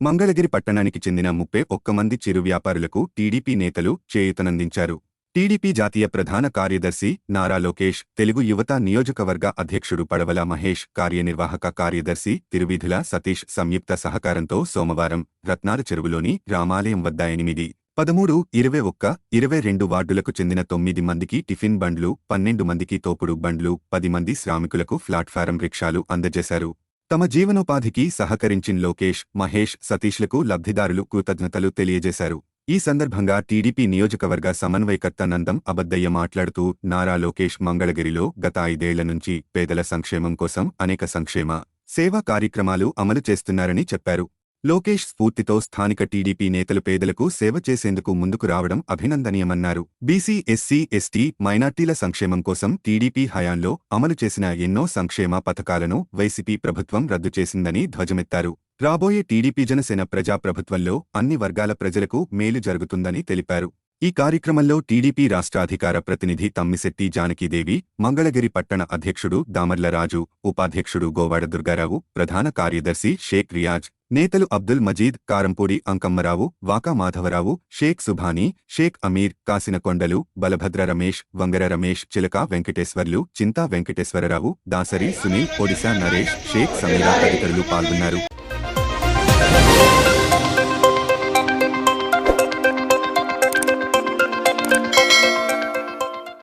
మంగళగిరి పట్టణానికి చెందిన ముప్పై ఒక్క మంది చిరు వ్యాపారులకు టీడీపీ నేతలు చేయూతనందించారు. టీడీపీ జాతీయ ప్రధాన కార్యదర్శి నారా లోకేష్ తెలుగు యువత నియోజకవర్గ అధ్యక్షుడు పడవల మహేష్ కార్యనిర్వాహక కార్యదర్శి తిరువిధుల సతీష్ సంయుక్త సహకారంతో సోమవారం రత్నాల చెరువులోని రామాలయం వద్ద ఎనిమిది పదమూడు ఇరవై ఒక్క ఇరవై రెండు వార్డులకు చెందిన తొమ్మిది మందికి టిఫిన్ బండ్లు పన్నెండు మందికి తోపుడు బండ్లు పది మంది శ్రామికులకు ప్లాట్ఫారం రిక్షాలు అందజేశారు. తమ జీవనోపాధికి సహకరించిన లోకేష్ మహేష్ సతీష్లకు లబ్ధిదారులు కృతజ్ఞతలు తెలియజేశారు. ఈ సందర్భంగా టీడీపీ నియోజకవర్గ సమన్వయకర్త నందం అబద్దయ్య మాట్లాడుతూ నారా లోకేష్ మంగళగిరిలో గత ఐదేళ్ళ నుంచి పేదల సంక్షేమం కోసం అనేక సంక్షేమ సేవా కార్యక్రమాలు అమలు చేస్తున్నారని చెప్పారు. లోకేష్ స్ఫూర్తితో స్థానిక టీడీపీ నేతలు పేదలకు సేవ చేసేందుకు ముందుకు రావడం అభినందనీయమన్నారు. బీసీ ఎస్సీ ఎస్టీ మైనార్టీల సంక్షేమం కోసం టీడీపీ హయాంలో అమలు చేసిన ఎన్నో సంక్షేమ పథకాలను వైసీపీ ప్రభుత్వం రద్దు చేసిందని ధ్వజమెత్తారు. రాబోయే టీడీపీ జనసేన ప్రజాప్రభుత్వంలో అన్ని వర్గాల ప్రజలకు మేలు జరుగుతుందని తెలిపారు. ఈ కార్యక్రమంలో టీడీపీ రాష్ట్రాధికార ప్రతినిధి తమ్మిశెట్టి జానకీదేవి మంగళగిరి పట్టణ అధ్యక్షుడు దామర్లరాజు ఉపాధ్యక్షుడు గోవాడ దుర్గారావు ప్రధాన కార్యదర్శి షేక్ రియాజ్ నేతలు అబ్దుల్ మజీద్ కారంపూడి అంకమ్మరావు వాకా మాధవరావు షేక్ సుభానీ షేక్ అమీర్ కాసినకొండలు బలభద్ర రమేష్ వంగర రమేష్ చిలక వెంకటేశ్వర్లు చింతా వెంకటేశ్వరరావు దాసరి సునీల్ ఒడిశా నరేష్ షేక్ సమీరా తదితరులు పాల్గొన్నారు.